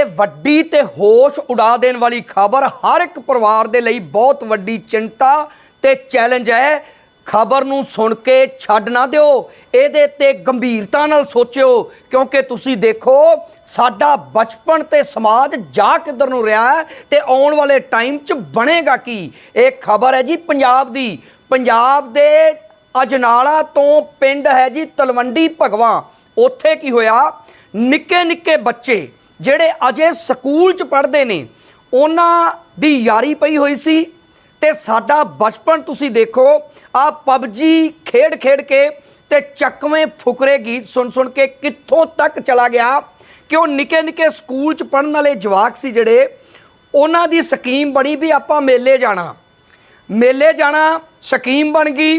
ਇਹ ਵੱਡੀ ਤੇ ਹੋਸ਼ ਉਡਾ ਦੇਣ ਵਾਲੀ ਖਬਰ ਹਰ ਇੱਕ ਪਰਿਵਾਰ ਦੇ ਲਈ ਬਹੁਤ ਵੱਡੀ ਚਿੰਤਾ ਤੇ ਚੈਲੰਜ ਹੈ। ਖਬਰ ਨੂੰ ਸੁਣ ਕੇ ਛੱਡ ਨਾ ਦਿਓ। ਇਹਦੇ ਤੇ ਗੰਭੀਰਤਾ ਨਾਲ ਸੋਚਿਓ, ਕਿਉਂਕਿ ਤੁਸੀਂ ਦੇਖੋ, ਸਾਡਾ ਬਚਪਨ ਤੇ ਸਮਾਜ ਜਾ ਕਿੱਧਰ ਨੂੰ ਰਿਹਾ ਹੈ ਤੇ ਆਉਣ ਵਾਲੇ ਟਾਈਮ 'ਚ ਬਣੇਗਾ ਕੀ? ਇਹ ਖਬਰ ਹੈ ਜੀ ਪੰਜਾਬ ਦੀ। ਪੰਜਾਬ ਦੇ ਅਜਨਾਲਾ ਤੋਂ ਪਿੰਡ ਹੈ ਜੀ ਤਲਵੰਡੀ ਭਗਵਾਂ। ਉੱਥੇ ਕੀ ਹੋਇਆ? ਨਿੱਕੇ ਨਿੱਕੇ ਬੱਚੇ ਜਿਹੜੇ ਅਜੇ ਸਕੂਲ 'ਚ ਪੜ੍ਹਦੇ ਨੇ, ਉਹਨਾਂ ਦੀ ਯਾਰੀ ਪਈ ਹੋਈ ਸੀ ਤੇ ਸਾਡਾ ਬਚਪਨ ਤੁਸੀਂ ਦੇਖੋ ਆ ਪਬਜੀ ਖੇਡ ਖੇਡ ਕੇ ਤੇ ਚੱਕਵੇਂ ਫੁਕਰੇ ਗੀਤ ਸੁਣ ਸੁਣ ਕੇ ਕਿੱਥੋਂ ਤੱਕ ਚਲਾ ਗਿਆ, ਕਿ ਉਹ ਨਿੱਕੇ ਨਿੱਕੇ ਸਕੂਲ 'ਚ ਪੜਨ ਵਾਲੇ ਜਵਾਕ ਸੀ ਜਿਹੜੇ, ਉਹਨਾਂ ਦੀ ਸਕੀਮ ਬਣੀ ਵੀ ਆਪਾਂ ਮੇਲੇ ਜਾਣਾ। ਮੇਲੇ ਜਾਣਾ, ਸਕੀਮ ਬਣ ਗਈ,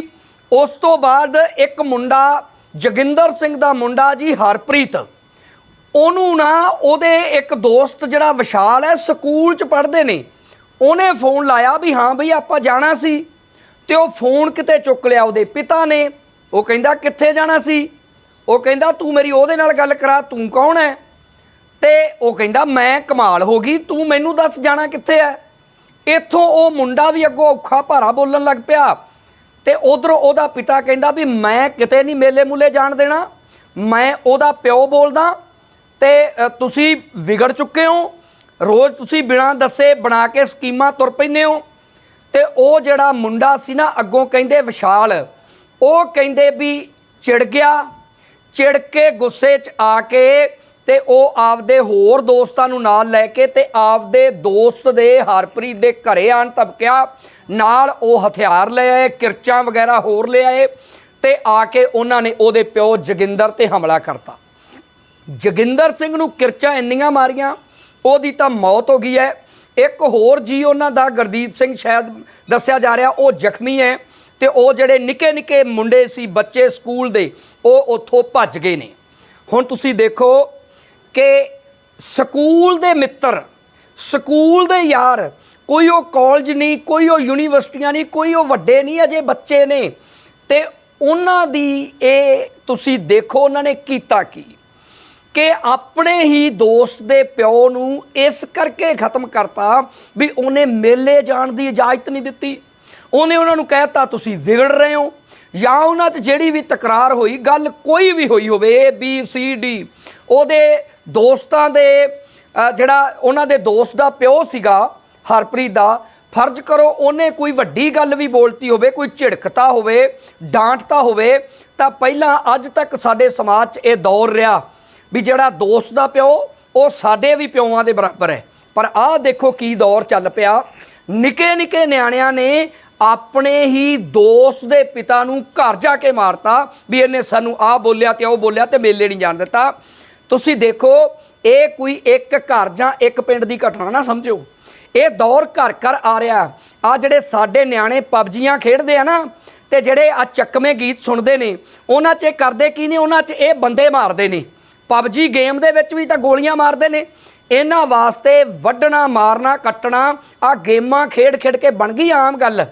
ਉਸ ਤੋਂ ਬਾਅਦ ਇੱਕ ਮੁੰਡਾ, ਜੋਗਿੰਦਰ ਸਿੰਘ ਦਾ ਮੁੰਡਾ ਜੀ, ਹਰਪ੍ਰੀਤ। ਉਹਨੂੰ ਨਾ ਉਹਦੇ ਇੱਕ ਦੋਸਤ ਜਿਹੜਾ ਵਿਸ਼ਾਲ ਹੈ, ਸਕੂਲ 'ਚ ਪੜ੍ਹਦੇ ਨੇ। ਉਹਨੇ ਫੋਨ ਲਾਇਆ ਵੀ ਹਾਂ ਬਈ ਆਪਾਂ ਜਾਣਾ ਸੀ ਤੇ ਉਹ ਫੋਨ ਕਿਤੇ ਚੁੱਕ ਲਿਆ ਉਹਦੇ ਪਿਤਾ ਨੇ। ਉਹ ਕਹਿੰਦਾ, ਕਿੱਥੇ ਜਾਣਾ ਸੀ? ਉਹ ਕਹਿੰਦਾ, ਤੂੰ ਮੇਰੀ ਉਹਦੇ ਨਾਲ ਗੱਲ ਕਰਾ, ਤੂੰ ਕੌਣ ਹੈ? ਤੇ ਉਹ ਕਹਿੰਦਾ, ਮੈਂ ਕਮਾਲ ਹੋ ਗਈ, ਤੂੰ ਮੈਨੂੰ ਦੱਸ ਜਾਣਾ ਕਿੱਥੇ ਹੈ? ਇੱਥੋਂ ਉਹ ਮੁੰਡਾ ਵੀ ਅੱਗੋਂ ਔਖਾ ਭਾਰਾ ਬੋਲਣ ਲੱਗ ਪਿਆ ਤੇ ਉਧਰੋਂ ਉਹਦਾ ਪਿਤਾ ਕਹਿੰਦਾ ਵੀ, ਮੈਂ ਕਿਤੇ ਨਹੀਂ ਮੇਲੇ ਮੁਲੇ ਜਾਣ ਦੇਣਾ। ਮੈਂ ਉਹਦਾ ਪਿਓ ਬੋਲਦਾ ਤੇ ਤੁਸੀਂ ਵਿਗੜ ਚੁੱਕੇ ਹੋ। ਰੋਜ਼ ਤੁਸੀਂ ਬਿਨਾਂ ਦੱਸੇ ਬਣਾ ਕੇ ਸਕੀਮਾਂ ਤੁਰ ਪੈਂਦੇ ਹੋ। ਤੇ ਉਹ ਜਿਹੜਾ ਮੁੰਡਾ ਸੀ ਨਾ, ਅੱਗੋਂ ਕਹਿੰਦੇ ਵਿਸ਼ਾਲ, ਉਹ ਕਹਿੰਦੇ ਵੀ ਚਿੜ ਗਿਆ। ਚਿੜ ਕੇ ਗੁੱਸੇ 'ਚ ਆ ਕੇ ਤੇ ਉਹ ਆਪਦੇ ਹੋਰ ਦੋਸਤਾਂ ਨੂੰ ਨਾਲ ਲੈ ਕੇ ਤੇ ਆਪਦੇ ਦੋਸਤ ਦੇ ਹਰਪ੍ਰੀਤ ਦੇ ਘਰੇ ਆਣ ਤਬਕਿਆ ਨਾਲ ਉਹ ਹਥਿਆਰ ਲੈ ਆਏ, ਕਿਰਚਾਂ ਵਗੈਰਾ ਹੋਰ ਲੈ ਆਏ ਤੇ ਆ ਕੇ ਉਹਨਾਂ ਨੇ ਉਹਦੇ ਪਿਓ ਜੋਗਿੰਦਰ ਤੇ ਹਮਲਾ ਕਰਤਾ। ਜੋਗਿੰਦਰ ਸਿੰਘ ਨੂੰ ਕਿਰਚਾਂ ਇੰਨੀਆਂ ਮਾਰੀਆਂ, ਉਹਦੀ ਤਾਂ ਮੌਤ ਹੋ ਗਈ ਹੈ। ਇੱਕ ਹੋਰ ਜੀ ਉਹਨਾਂ ਦਾ, ਗੁਰਦੀਪ ਸਿੰਘ ਸ਼ਾਇਦ ਦੱਸਿਆ ਜਾ ਰਿਹਾ, ਉਹ ਜ਼ਖਮੀ ਹੈ ਤੇ ਉਹ ਜਿਹੜੇ ਨਿੱਕੇ ਨਿੱਕੇ ਮੁੰਡੇ ਸੀ, ਬੱਚੇ ਸਕੂਲ ਦੇ, ਉਹ ਉੱਥੋਂ ਭੱਜ ਗਏ ਨੇ। ਹੁਣ ਤੁਸੀਂ ਦੇਖੋ ਕਿ ਸਕੂਲ ਦੇ ਮਿੱਤਰ, ਸਕੂਲ ਦੇ ਯਾਰ, ਕੋਈ ਉਹ ਕਾਲਜ ਨਹੀਂ, ਕੋਈ ਉਹ ਯੂਨੀਵਰਸਿਟੀਆਂ ਨਹੀਂ, ਕੋਈ ਉਹ ਵੱਡੇ ਨਹੀਂ, ਅਜੇ ਬੱਚੇ ਨੇ। ਤੇ ਉਹਨਾਂ ਦੀ ਇਹ ਤੁਸੀਂ ਦੇਖੋ ਉਹਨਾਂ ਨੇ ਕੀਤਾ ਕੀ। ਕਿ ਆਪਣੇ ਹੀ ਦੋਸਤ ਦੇ ਪਿਓ ਨੂੰ ਇਸ ਕਰਕੇ ਖਤਮ ਕਰਤਾ ਵੀ ਉਹਨੇ ਮੇਲੇ ਜਾਣ ਦੀ ਇਜਾਜ਼ਤ ਨਹੀਂ ਦਿੱਤੀ। ਉਹਨੇ ਉਹਨਾਂ ਨੂੰ ਕਹਿਤਾ, ਤੁਸੀਂ ਵਿਗੜ ਰਹੇ ਹੋ ਜਾਂ ਉਹਨਾਂ 'ਚ ਜਿਹੜੀ ਵੀ ਤਕਰਾਰ ਹੋਈ, ਗੱਲ ਕੋਈ ਵੀ ਹੋਈ ਹੋਵੇ A, B, C, D, ਉਹਦੇ ਦੋਸਤਾਂ ਦੇ ਜਿਹੜਾ ਉਹਨਾਂ ਦੇ ਦੋਸਤ ਦਾ ਪਿਓ ਸੀਗਾ, ਹਰਪ੍ਰੀਤ ਦਾ, ਫਰਜ਼ ਕਰੋ ਉਹਨੇ ਕੋਈ ਵੱਡੀ ਗੱਲ ਵੀ ਬੋਲਤੀ ਹੋਵੇ, ਕੋਈ ਝਿੜਕਤਾ ਹੋਵੇ, ਡਾਂਟਤਾ ਹੋਵੇ, ਤਾਂ ਪਹਿਲਾਂ ਅੱਜ ਤੱਕ ਸਾਡੇ ਸਮਾਜ 'ਚ ਇਹ ਦੌਰ ਰਿਹਾ। ਵੀ ਜਿਹੜਾ ਦੋਸਤ ਦਾ ਪਿਓ, ਉਹ ਸਾਡੇ ਵੀ ਪਿਓਆਂ ਦੇ ਬਰਾਬਰ ਹੈ। ਪਰ ਆਹ ਦੇਖੋ ਕੀ ਦੌਰ ਚੱਲ ਪਿਆ। ਨਿੱਕੇ ਨਿੱਕੇ ਨਿਆਣਿਆਂ ਨੇ ਆਪਣੇ ਹੀ ਦੋਸਤ ਦੇ ਪਿਤਾ ਨੂੰ ਘਰ ਜਾ ਕੇ ਮਾਰਤਾ ਵੀ ਇਹਨੇ ਸਾਨੂੰ ਆਹ ਬੋਲਿਆ ਤੇ ਉਹ ਬੋਲਿਆ ਤੇ ਮੇਲੇ ਨਹੀਂ ਜਾਣ ਦਿੱਤਾ। ਤੁਸੀਂ ਦੇਖੋ, ਇਹ ਕੋਈ ਇੱਕ ਘਰ ਜਾਂ ਇੱਕ ਪਿੰਡ ਦੀ ਘਟਨਾ ਨਾ ਸਮਝੋ ਇਹ ਦੌਰ ਘਰ ਘਰ ਆ ਰਿਹਾ। ਆ ਜਿਹੜੇ ਸਾਡੇ ਨਿਆਣੇ ਪਬਜੀਆਂ ਖੇਡਦੇ ਆ ਨਾ, ਤੇ ਜਿਹੜੇ ਆ ਚੱਕਵੇਂ ਗੀਤ ਸੁਣਦੇ ਨੇ, ਉਹਨਾਂ 'ਚ ਇਹ ਕਰਦੇ ਕੀ ਨੇ? ਉਹਨਾਂ 'ਚ ਇਹ ਬੰਦੇ ਮਾਰਦੇ ਨੇ। ਪਬਜੀ ਗੇਮ ਦੇ ਵਿੱਚ ਵੀ ਤਾਂ ਗੋਲੀਆਂ ਮਾਰਦੇ ਨੇ। ਇਹਨਾਂ ਵਾਸਤੇ ਵੱਢਣਾ, ਮਾਰਨਾ, ਕੱਟਣਾ, ਆ ਗੇਮਾਂ ਖੇਡ ਖੇਡ ਕੇ ਬਣ ਗਈ ਆਮ ਗੱਲ।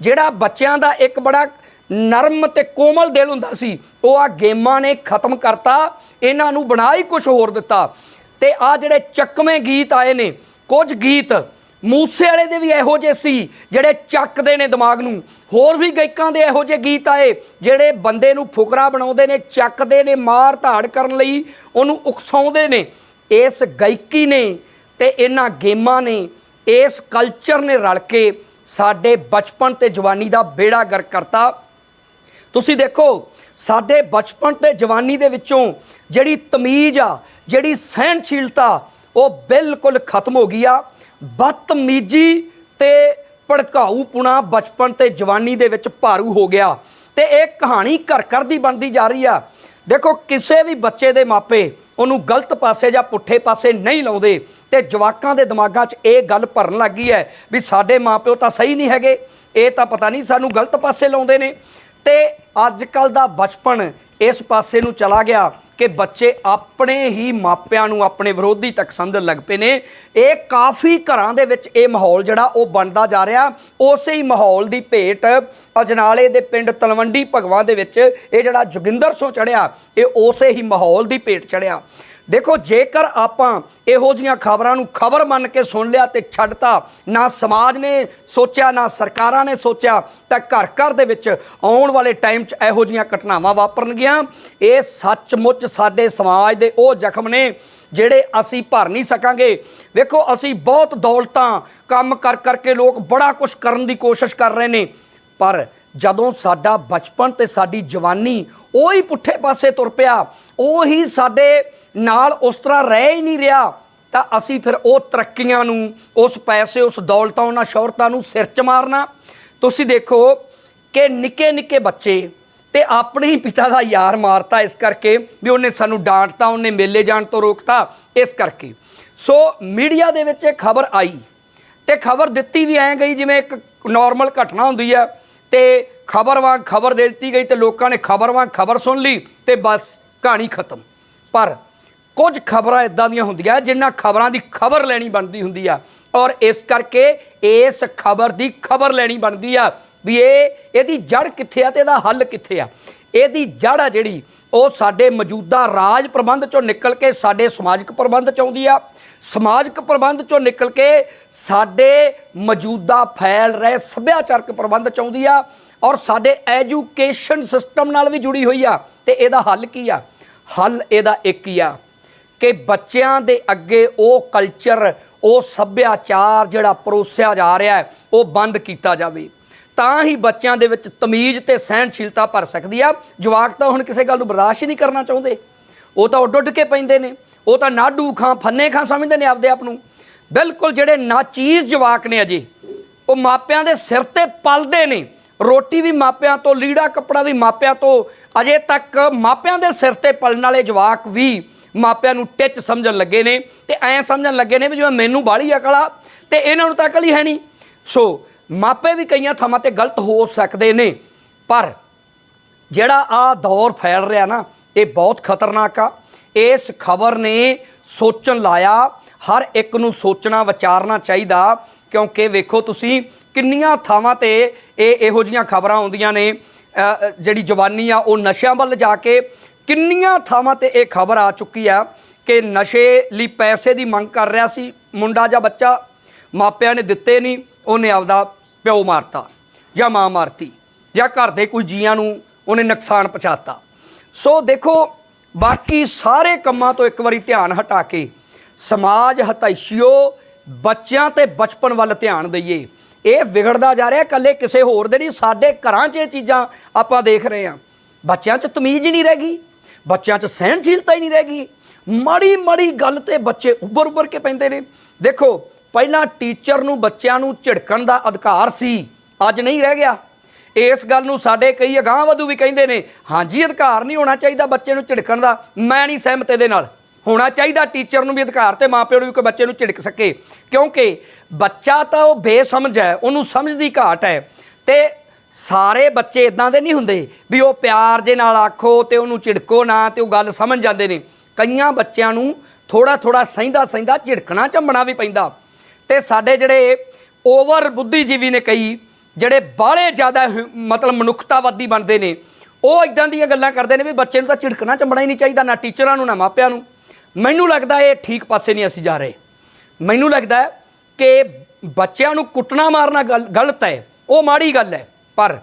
ਜਿਹੜਾ ਬੱਚਿਆਂ ਦਾ ਇੱਕ ਬੜਾ ਨਰਮ ਤੇ ਕੋਮਲ ਦਿਲ ਹੁੰਦਾ ਸੀ, ਉਹ ਆ ਗੇਮਾਂ ਨੇ ਖਤਮ ਕਰਤਾ, ਇਹਨਾਂ ਨੂੰ ਬਣਾ ਹੀ ਕੁਝ ਹੋਰ ਦਿੱਤਾ। ਤੇ ਆ ਜਿਹੜੇ ਚੱਕਵੇਂ ਗੀਤ ਆਏ ਨੇ, ਕੁਝ ਗੀਤ ਮੂਸੇ ਵਾਲੇ ਦੇ ਵੀ ਇਹੋ ਜਿਹੇ ਸੀ, ਜਿਹੜੇ ਚੱਕਦੇ ਨੇ ਦਿਮਾਗ ਨੂੰ। ਹੋਰ ਵੀ ਗਾਇਕਾਂ ਦੇ ਇਹੋ ਜਿਹੇ ਗੀਤ ਆਏ, ਜਿਹੜੇ ਬੰਦੇ ਨੂੰ ਫੁਕਰਾ ਬਣਾਉਂਦੇ ਨੇ, ਚੱਕਦੇ ਨੇ, ਮਾਰ ਧਾੜ ਕਰਨ ਲਈ ਉਹਨੂੰ ਉਕਸਾਉਂਦੇ ਨੇ। ਇਸ ਗਾਇਕੀ ਨੇ ਤੇ ਇਹਨਾਂ ਗੇਮਾਂ ਨੇ, ਇਸ ਕਲਚਰ ਨੇ ਰਲ ਕੇ ਸਾਡੇ ਬਚਪਨ ਤੇ ਜਵਾਨੀ ਦਾ ਬੇੜਾ ਗਰਕ ਕਰਤਾ। ਤੁਸੀਂ ਦੇਖੋ, ਸਾਡੇ ਬਚਪਨ ਤੇ ਜਵਾਨੀ ਦੇ ਵਿੱਚੋਂ ਜਿਹੜੀ ਤਮੀਜ਼ ਆ, ਜਿਹੜੀ ਸਹਿਣਸ਼ੀਲਤਾ, ਉਹ ਬਿਲਕੁਲ ਖਤਮ ਹੋ ਗਈ ਆ। ਬਦਤਮੀਜੀ ਤੇ ਭੜਕਾਊਪੁਣਾ ਬਚਪਨ ਤੇ ਜਵਾਨੀ ਦੇ ਵਿੱਚ ਭਾਰੂ ਹੋ ਗਿਆ ਤੇ ਇਹ ਕਹਾਣੀ ਘਰ ਘਰ ਦੀ ਬਣਦੀ ਜਾ ਰਹੀ ਆ। ਦੇਖੋ, ਕਿਸੇ ਵੀ ਬੱਚੇ ਦੇ ਮਾਪੇ ਉਹਨੂੰ ਗਲਤ ਪਾਸੇ ਜਾਂ ਪੁੱਠੇ ਪਾਸੇ ਨਹੀਂ ਲਾਉਂਦੇ ਤੇ ਜਵਾਕਾਂ ਦੇ ਦਿਮਾਗਾਂ 'ਚ ਇਹ ਗੱਲ ਭਰਨ ਲੱਗ ਗਈ ਹੈ ਵੀ ਸਾਡੇ ਮਾਪਿਓ ਤਾਂ ਸਹੀ ਨਹੀਂ ਹੈਗੇ। ਇਹ ਤਾਂ ਪਤਾ ਨਹੀਂ ਸਾਨੂੰ ਗਲਤ ਪਾਸੇ ਲਾਉਂਦੇ ਨੇ। ਤੇ ਅੱਜ ਕੱਲ ਦਾ ਬਚਪਨ ਇਸ ਪਾਸੇ ਨੂੰ ਚਲਾ ਗਿਆ। ਕਿ ਬੱਚੇ ਆਪਣੇ ਹੀ ਮਾਪਿਆਂ ਨੂੰ ਆਪਣੇ ਵਿਰੋਧੀ ਤੱਕ ਸਮਝਣ ਲੱਗ ਪਏ ਨੇ। ਇਹ ਕਾਫੀ ਘਰਾਂ ਦੇ ਵਿੱਚ ਇਹ ਮਾਹੌਲ ਜਿਹੜਾ ਉਹ ਬਣਦਾ ਜਾ ਰਿਹਾ। ਉਸੇ ਹੀ ਮਾਹੌਲ ਦੀ ਭੇਟ ਅਜਨਾਲੇ ਦੇ ਪਿੰਡ ਤਲਵੰਡੀ ਭਗਵਾਂ ਦੇ ਵਿੱਚ ਇਹ ਜਿਹੜਾ ਜੋਗਿੰਦਰ ਸੋ ਚੜਿਆ, ਇਹ ਉਸੇ ਹੀ ਮਾਹੌਲ ਦੀ ਭੇਟ ਚੜਿਆ। ਦੇਖੋ, ਜੇਕਰ ਆਪਾਂ ਇਹੋ ਜੀਆਂ ਖਬਰਾਂ ਨੂੰ ਖਬਰ ਮੰਨ ਕੇ ਸੁਣ ਲਿਆ ਤੇ ਛੱਡਤਾ, ਨਾ ਸਮਾਜ ਨੇ ਸੋਚਿਆ, ਨਾ ਸਰਕਾਰਾਂ ਨੇ ਸੋਚਿਆ, ਤਾਂ ਘਰ ਘਰ ਦੇ ਵਿੱਚ ਆਉਣ ਵਾਲੇ ਟਾਈਮ 'ਚ ਇਹੋ ਜੀਆਂ ਘਟਨਾਵਾਂ ਵਾਪਰਨਗੀਆਂ। ਇਹ ਸੱਚਮੁੱਚ ਸਾਡੇ ਸਮਾਜ ਦੇ ਉਹ ਜ਼ਖਮ ਨੇ ਜਿਹੜੇ ਅਸੀਂ ਭਰ ਨਹੀਂ ਸਕਾਂਗੇ। ਵੇਖੋ, ਅਸੀਂ ਬਹੁਤ ਦੌਲਤਾਂ ਕੰਮ ਕਰ ਕਰਕੇ ਲੋਕ ਬੜਾ ਕੁਝ ਕਰਨ ਦੀ ਕੋਸ਼ਿਸ਼ ਕਰ ਰਹੇ ਨੇ, ਪਰ ਜਦੋਂ ਸਾਡਾ ਬਚਪਨ ਤੇ ਸਾਡੀ ਜਵਾਨੀ ਉਹ ਹੀ ਪੁੱਠੇ ਪਾਸੇ ਤੁਰ ਪਿਆ, ਉਹ ਹੀ ਸਾਡੇ ਨਾਲ ਉਸ ਤਰ੍ਹਾਂ ਰਹਿ ਹੀ ਨਹੀਂ ਰਿਹਾ, ਤਾਂ ਅਸੀਂ ਫਿਰ ਉਹ ਤਰੱਕੀਆਂ ਨੂੰ, ਉਸ ਪੈਸੇ, ਉਸ ਦੌਲਤਾਂ, ਉਹਨਾਂ ਸ਼ੌਹਰਤਾਂ ਨੂੰ ਸਿਰ 'ਚ ਮਾਰਨਾ। ਤੁਸੀਂ ਦੇਖੋ ਕਿ ਨਿੱਕੇ ਨਿੱਕੇ ਬੱਚੇ ਤੇ ਆਪਣੇ ਹੀ ਪਿਤਾ ਦਾ ਯਾਰ ਮਾਰਤਾ ਇਸ ਕਰਕੇ ਵੀ ਉਹਨੇ ਸਾਨੂੰ ਡਾਂਟਤਾ, ਉਹਨੇ ਮੇਲੇ ਜਾਣ ਤੋਂ ਰੋਕਤਾ, ਇਸ ਕਰਕੇ। ਸੋ ਮੀਡੀਆ ਦੇ ਵਿੱਚ ਇਹ ਖਬਰ ਆਈ ਤੇ ਖਬਰ ਦਿੱਤੀ ਵੀ ਐਂ ਗਈ ਜਿਵੇਂ ਇੱਕ ਨਾਰਮਲ ਘਟਨਾ ਹੁੰਦੀ ਹੈ ਤੇ ਖਬਰ ਵਾਂਗ ਖਬਰ ਦੇ ਦਿੱਤੀ ਗਈ ਤੇ ਲੋਕਾਂ ਨੇ ਖਬਰ ਵਾਂਗ ਖਬਰ ਸੁਣ ਲਈ ਤੇ ਬਸ ਕਹਾਣੀ ਖਤਮ। ਪਰ ਕੁਝ ਖਬਰਾਂ ਇਦਾਂ ਦੀਆਂ ਹੁੰਦੀਆਂ ਜਿਨ੍ਹਾਂ ਖਬਰਾਂ ਦੀ ਖਬਰ ਲੈਣੀ ਬਣਦੀ ਹੁੰਦੀ ਆ ਔਰ ਇਸ ਕਰਕੇ ਇਸ ਖਬਰ ਦੀ ਖਬਰ ਲੈਣੀ ਬਣਦੀ ਆ ਵੀ ਇਹ, ਇਹਦੀ ਜੜ ਕਿੱਥੇ ਆ ਤੇ ਇਹਦਾ ਹੱਲ ਕਿੱਥੇ ਆ। ਇਹਦੀ ਜੜ ਆ ਜਿਹੜੀ, ਉਹ ਸਾਡੇ ਮੌਜੂਦਾ ਰਾਜ ਪ੍ਰਬੰਧ ਚੋਂ ਨਿਕਲ ਕੇ ਸਾਡੇ ਸਮਾਜਿਕ ਪ੍ਰਬੰਧ ਚ ਆਉਂਦੀ ਆ। ਸਮਾਜਿਕ ਪ੍ਰਬੰਧ ਚੋਂ ਨਿਕਲ ਕੇ ਸਾਡੇ ਮੌਜੂਦਾ ਫੈਲ ਰਹੇ ਸੱਭਿਆਚਾਰਕ ਪ੍ਰਬੰਧ ਚਾਹੁੰਦੀ ਆ ਔਰ ਸਾਡੇ ਐਜੂਕੇਸ਼ਨ ਸਿਸਟਮ ਨਾਲ ਵੀ ਜੁੜੀ ਹੋਈ ਆ। ਤੇ ਇਹਦਾ ਹੱਲ ਕੀ ਆ? ਹੱਲ ਇਹਦਾ ਇੱਕ ਹੀ ਆ ਕਿ ਬੱਚਿਆਂ ਦੇ ਅੱਗੇ ਉਹ ਕਲਚਰ ਉਹ ਸੱਭਿਆਚਾਰ ਜਿਹੜਾ ਪਰੋਸਿਆ ਜਾ ਰਿਹਾ ਉਹ ਬੰਦ ਕੀਤਾ ਜਾਵੇ। ਤਾਂ ਹੀ ਬੱਚਿਆਂ ਦੇ ਵਿੱਚ ਤਮੀਜ਼ ਤੇ ਸਹਿਣਸ਼ੀਲਤਾ ਭਰ ਸਕਦੀ ਆ। ਜਵਾਕ ਤਾਂ ਹੁਣ ਕਿਸੇ ਗੱਲ ਨੂੰ ਬਰਦਾਸ਼ਤ ਹੀ ਨਹੀਂ ਕਰਨਾ ਚਾਹੁੰਦੇ। ਉਹ ਤਾਂ ਉੱਡ ਉੱਡ ਕੇ ਪੈਂਦੇ ਨੇ। ਉਹ ਤਾਂ ਨਾਡੂ ਖਾਂ, ਫੰਨੇ ਖਾਂ ਸਮਝਦੇ ਨੇ ਆਪਦੇ ਆਪ ਨੂੰ। ਬਿਲਕੁਲ ਜਿਹੜੇ ਨਾਚੀਜ਼ ਜਵਾਕ ਨੇ ਅਜੇ, ਉਹ ਮਾਪਿਆਂ ਦੇ ਸਿਰ ਤੇ ਪਲਦੇ ਨੇ। ਰੋਟੀ ਵੀ ਮਾਪਿਆਂ ਤੋਂ, ਲੀੜਾ ਕੱਪੜਾ ਵੀ ਮਾਪਿਆਂ ਤੋਂ, ਅਜੇ ਤੱਕ ਮਾਪਿਆਂ ਦੇ ਸਿਰ ਤੇ ਪਲਣ ਵਾਲੇ ਜਵਾਕ ਵੀ ਮਾਪਿਆਂ ਨੂੰ ਟਿੱਚ ਸਮਝਣ ਲੱਗੇ ਨੇ ਤੇ ਐਂ ਸਮਝਣ ਲੱਗੇ ਨੇ ਵੀ ਜਿਵੇਂ ਮੈਨੂੰ ਬਾਹਲੀ ਅਕਲ ਆ ਤੇ ਇਹਨਾਂ ਨੂੰ ਤਾਂ ਅਕਲ ਹੀ ਹੈ ਨਹੀਂ। ਸੋ, ਮਾਪੇ ਵੀ ਕਈਆਂ ਥਾਵਾਂ ਤੇ ਗਲਤ ਹੋ ਸਕਦੇ ਨੇ, ਪਰ ਜਿਹੜਾ ਆ ਦੌਰ ਫੈਲ ਰਿਹਾ ਨਾ, ਇਹ ਬਹੁਤ ਖਤਰਨਾਕ ਆ। ਇਸ ਖਬਰ ਨੇ ਸੋਚਣ ਲਾਇਆ, ਹਰ ਇੱਕ ਨੂੰ ਸੋਚਣਾ, ਵਿਚਾਰਨਾ ਚਾਹੀਦਾ, ਕਿਉਂਕਿ ਵੇਖੋ ਤੁਸੀਂ ਕਿੰਨੀਆਂ ਥਾਵਾਂ ਤੇ ਇਹ ਇਹੋ ਜੀਆਂ ਖਬਰਾਂ ਆਉਂਦੀਆਂ ਨੇ। ਜਿਹੜੀ ਜਵਾਨੀ ਆ, ਉਹ ਨਸ਼ਿਆਂ ਵੱਲ ਜਾ ਕੇ ਕਿੰਨੀਆਂ ਥਾਵਾਂ ਤੇ ਇਹ ਖਬਰ ਆ ਚੁੱਕੀ ਆ ਕਿ ਨਸ਼ੇ ਲਈ ਪੈਸੇ ਦੀ ਮੰਗ ਕਰ ਰਿਹਾ ਸੀ ਮੁੰਡਾ ਜਾਂ ਬੱਚਾ। ਮਾਪਿਆਂ ਨੇ ਦਿੱਤੇ ਨਹੀਂ, ਉਹਨੇ ਆਪਦਾ ਪਿਓ ਮਾਰਤਾ ਜਾਂ ਮਾਂ ਮਾਰਤੀ ਜਾਂ ਘਰ ਦੇ ਕੋਈ ਜੀਆਂ ਨੂੰ ਉਹਨੇ ਨੁਕਸਾਨ ਪਹੁੰਚਾਤਾ। ਸੋ ਦੇਖੋ ਬਾਕੀ ਸਾਰੇ ਕੰਮਾਂ ਤੋਂ ਇੱਕ ਵਾਰੀ ਧਿਆਨ ਹਟਾ ਕੇ ਸਮਾਜ ਹਤਾਇਸ਼ੀਓ ਬੱਚਿਆਂ ਤੇ ਬਚਪਨ ਵੱਲ ਧਿਆਨ ਦਈਏ। ਇਹ ਵਿਗੜਦਾ ਜਾ ਰਿਹਾ, ਇਕੱਲੇ ਕਿਸੇ ਹੋਰ ਦੇ ਨਹੀਂ, ਸਾਡੇ ਘਰਾਂ 'ਚ ਇਹ ਚੀਜ਼ਾਂ ਆਪਾਂ ਦੇਖ ਰਹੇ ਹਾਂ। ਬੱਚਿਆਂ 'ਚ ਤਮੀਜ਼ ਹੀ ਨਹੀਂ ਰਹਿ ਗਈ, ਬੱਚਿਆਂ 'ਚ ਸਹਿਣਸ਼ੀਲਤਾ ਹੀ ਨਹੀਂ ਰਹਿ ਗਈ। ਮਾੜੀ ਮਾੜੀ ਗੱਲ ਤੇ ਬੱਚੇ ਉੱਭਰ ਉੱਭਰ ਕੇ ਪੈਂਦੇ ਨੇ। ਦੇਖੋ, ਪਹਿਲਾਂ ਟੀਚਰ ਨੂੰ ਬੱਚਿਆਂ ਨੂੰ ਝਿੜਕਣ ਦਾ ਅਧਿਕਾਰ ਸੀ, ਅੱਜ ਨਹੀਂ ਰਹਿ ਗਿਆ। ਇਸ ਗੱਲ ਨੂੰ ਸਾਡੇ ਕਈ ਅਗਾਂਹ ਵਧੂ ਵੀ ਕਹਿੰਦੇ ਨੇ, ਹਾਂਜੀ ਅਧਿਕਾਰ ਨਹੀਂ ਹੋਣਾ ਚਾਹੀਦਾ ਬੱਚੇ ਨੂੰ ਝਿੜਕਣ ਦਾ, ਮੈਂ ਨਹੀਂ ਸਹਿਮਤ ਇਹਦੇ ਨਾਲ। ਹੋਣਾ ਚਾਹੀਦਾ ਟੀਚਰ ਨੂੰ ਵੀ ਅਧਿਕਾਰ ਤੇ ਮਾਪਿਆਂ ਨੂੰ ਵੀ ਕੋਈ ਬੱਚੇ ਨੂੰ ਝਿੜਕ ਸਕੇ। ਕਿਉਂਕਿ ਬੱਚਾ ਤਾਂ ਉਹ ਬੇਸਮਝ ਹੈ, ਉਹਨੂੰ ਸਮਝ ਦੀ ਘਾਟ ਹੈ। ਤੇ ਸਾਰੇ ਬੱਚੇ ਇਦਾਂ ਦੇ ਨਹੀਂ ਹੁੰਦੇ ਵੀ ਉਹ ਪਿਆਰ ਦੇ ਨਾਲ ਆਖੋ ਤੇ ਉਹਨੂੰ ਝਿੜਕੋ ਨਾ ਤੇ ਉਹ ਗੱਲ ਸਮਝ ਜਾਂਦੇ ਨੇ। ਕਈਆਂ ਬੱਚਿਆਂ ਨੂੰ ਥੋੜਾ ਥੋੜਾ ਸਹਿੰਦਾ ਸਹਿੰਦਾ ਝਿੜਕਣਾ ਝੰਬਣਾ ਵੀ ਪੈਂਦਾ। ਤੇ ਸਾਡੇ ਜਿਹੜੇ ਓਵਰ ਬੁੱਧੀਜੀਵੀ ਨੇ ਕਈ ਜਿਹੜੇ ਬਾਹਲੇ ਜ਼ਿਆਦਾ ਹ- ਮਤਲਬ ਮਨੁੱਖਤਾਵਾਦੀ ਬਣਦੇ ਨੇ, ਉਹ ਇਦਾਂ ਦੀਆਂ ਗੱਲਾਂ ਕਰਦੇ ਨੇ ਵੀ ਬੱਚੇ ਨੂੰ ਤਾਂ ਝਿੜਕਣਾ ਚੰਬਣਾ ਹੀ ਨਹੀਂ ਚਾਹੀਦਾ, ਨਾ ਟੀਚਰਾਂ ਨੂੰ, ਨਾ ਮਾਪਿਆਂ ਨੂੰ। ਮੈਨੂੰ ਲੱਗਦਾ ਇਹ ਠੀਕ ਪਾਸੇ ਨਹੀਂ ਅਸੀਂ ਜਾ ਰਹੇ। ਮੈਨੂੰ ਲੱਗਦਾ ਕਿ ਬੱਚਿਆਂ ਨੂੰ ਕੁੱਟਣਾ ਮਾਰਨਾ ਗਲ- ਗਲਤ ਹੈ, ਉਹ ਮਾੜੀ ਗੱਲ ਹੈ, ਪਰ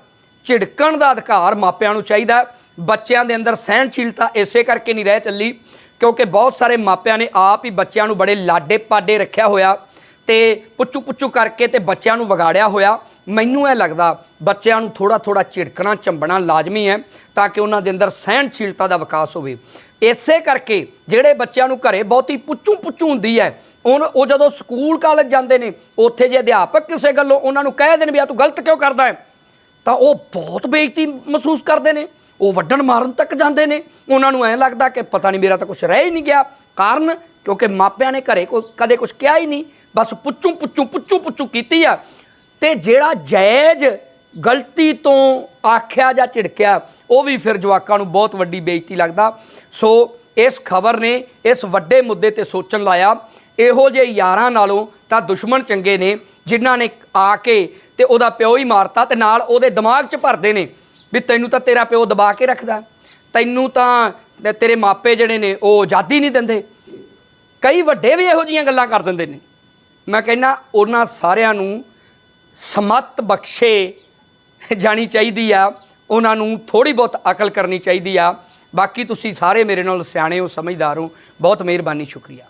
ਝਿੜਕਣ ਦਾ ਅਧਿਕਾਰ ਮਾਪਿਆਂ ਨੂੰ ਚਾਹੀਦਾ ਬੱਚਿਆਂ ਦੇ ਅੰਦਰ ਸਹਿਣਸ਼ੀਲਤਾ ਇਸੇ ਕਰਕੇ ਨਹੀਂ ਰਹਿ ਚੱਲੀ, ਕਿਉਂਕਿ ਬਹੁਤ ਸਾਰੇ ਮਾਪਿਆਂ ਨੇ ਆਪ ਹੀ ਬੱਚਿਆਂ ਨੂੰ ਬੜੇ ਲਾਡੇ ਪਾਡੇ ਰੱਖਿਆ ਹੋਇਆ ਤੇ ਪੁੱਚੂ ਪੁੱਚੂ ਕਰਕੇ ਤੇ ਬੱਚਿਆਂ ਨੂੰ ਵਿਗਾੜਿਆ ਹੋਇਆ। ਮੈਨੂੰ ਇਹ ਲੱਗਦਾ ਬੱਚਿਆਂ ਨੂੰ ਥੋੜਾ ਥੋੜਾ ਝਿੜਕਣਾ ਚੰਬਣਾ ਲਾਜ਼ਮੀ ਹੈ ਤਾਂ ਕਿ ਉਹਨਾਂ ਦੇ ਅੰਦਰ ਸਹਿਣਸ਼ੀਲਤਾ ਦਾ ਵਿਕਾਸ ਹੋਵੇ। ਇਸੇ ਕਰਕੇ ਜਿਹੜੇ ਬੱਚਿਆਂ ਨੂੰ ਘਰੇ ਬਹੁਤੀ ਪੁੱਚੂ ਪੁੱਚੂ ਹੁੰਦੀ ਹੈ, ਉਹ ਉਹ ਜਦੋਂ ਸਕੂਲ ਕਾਲਜ ਜਾਂਦੇ ਨੇ, ਉੱਥੇ ਜੇ ਅਧਿਆਪਕ ਕਿਸੇ ਗੱਲੋਂ ਉਹਨਾਂ ਨੂੰ ਕਹਿ ਦੇਣ ਵੀ ਆ ਤੂੰ ਗਲਤ ਕਿਉਂ ਕਰਦਾ ਹੈ, ਤਾਂ ਉਹ ਬਹੁਤ ਬੇਇੱਜ਼ਤੀ ਮਹਿਸੂਸ ਕਰਦੇ ਨੇ। ਉਹ ਵੱਡਣ ਮਾਰਨ ਤੱਕ ਜਾਂਦੇ ਨੇ। ਉਹਨਾਂ ਨੂੰ ਐਂ ਲੱਗਦਾ ਕਿ ਪਤਾ ਨਹੀਂ ਮੇਰਾ ਤਾਂ ਕੁਝ ਰਹਿ ਹੀ ਨਹੀਂ ਗਿਆ। ਕਾਰਨ ਕਿਉਂਕਿ ਮਾਪਿਆਂ ਨੇ ਘਰੇ ਕੋ ਕਦੇ ਕੁਝ ਕਿਹਾ ਹੀ ਨਹੀਂ। ਬਸ ਪੁੱਚੂ ਪੁੱਚੂ ਪੁੱਚੂ ਪੁੱਚੂ ਕੀਤੀ ਆ। ਤੇ ਜਿਹੜਾ ਜਾਇਜ਼ ਗਲਤੀ ਤੋਂ ਆਖਿਆ ਜਾਂ ਝਿੜਕਿਆ, ਉਹ ਵੀ ਫਿਰ ਜਵਾਕਾਂ ਨੂੰ ਬਹੁਤ ਵੱਡੀ ਬੇਇੱਜ਼ਤੀ ਲੱਗਦਾ। ਸੋ ਇਸ ਖਬਰ ਨੇ ਇਸ ਵੱਡੇ ਮੁੱਦੇ ਤੇ ਸੋਚਣ ਲਾਇਆ। ਇਹੋ ਜਿਹੇ ਯਾਰਾਂ ਨਾਲੋਂ ਤਾਂ ਦੁਸ਼ਮਣ ਚੰਗੇ ਨੇ, ਜਿਨ੍ਹਾਂ ਨੇ ਆ ਕੇ ਤੇ ਉਹਦਾ ਪਿਓ ਹੀ ਮਾਰਤਾ ਤੇ ਨਾਲ ਉਹਦੇ ਦਿਮਾਗ 'ਚ ਭਰਦੇ ਨੇ ਵੀ ਤੈਨੂੰ ਤਾਂ ਤੇਰਾ ਪਿਓ ਦਬਾ ਕੇ ਰੱਖਦਾ। ਤੈਨੂੰ ਤਾਂ ਤੇਰੇ ਮਾਪੇ ਜਿਹੜੇ ਨੇ, ਉਹ ਆਜ਼ਾਦੀ ਨਹੀਂ ਦਿੰਦੇ। ਕਈ ਵੱਡੇ ਵੀ ਇਹੋ ਜੀਆਂ ਗੱਲਾਂ ਕਰ ਦਿੰਦੇ ਨੇ। ਮੈਂ ਕਹਿੰਨਾ ਉਹਨਾਂ ਸਾਰਿਆਂ ਨੂੰ ਸਮਤ ਬਖਸ਼ੇ ਜਾਣੀ ਚਾਹੀਦੀ ਆ, ਉਹਨਾਂ ਨੂੰ ਥੋੜੀ ਬਹੁਤ ਅਕਲ ਕਰਨੀ ਚਾਹੀਦੀ ਆ। ਬਾਕੀ ਤੁਸੀਂ ਸਾਰੇ ਮੇਰੇ ਨਾਲ ਸਿਆਣੇ ਹੋ, ਸਮਝਦਾਰ ਹੋ। ਬਹੁਤ ਮਿਹਰਬਾਨੀ, ਸ਼ੁਕਰੀਆ।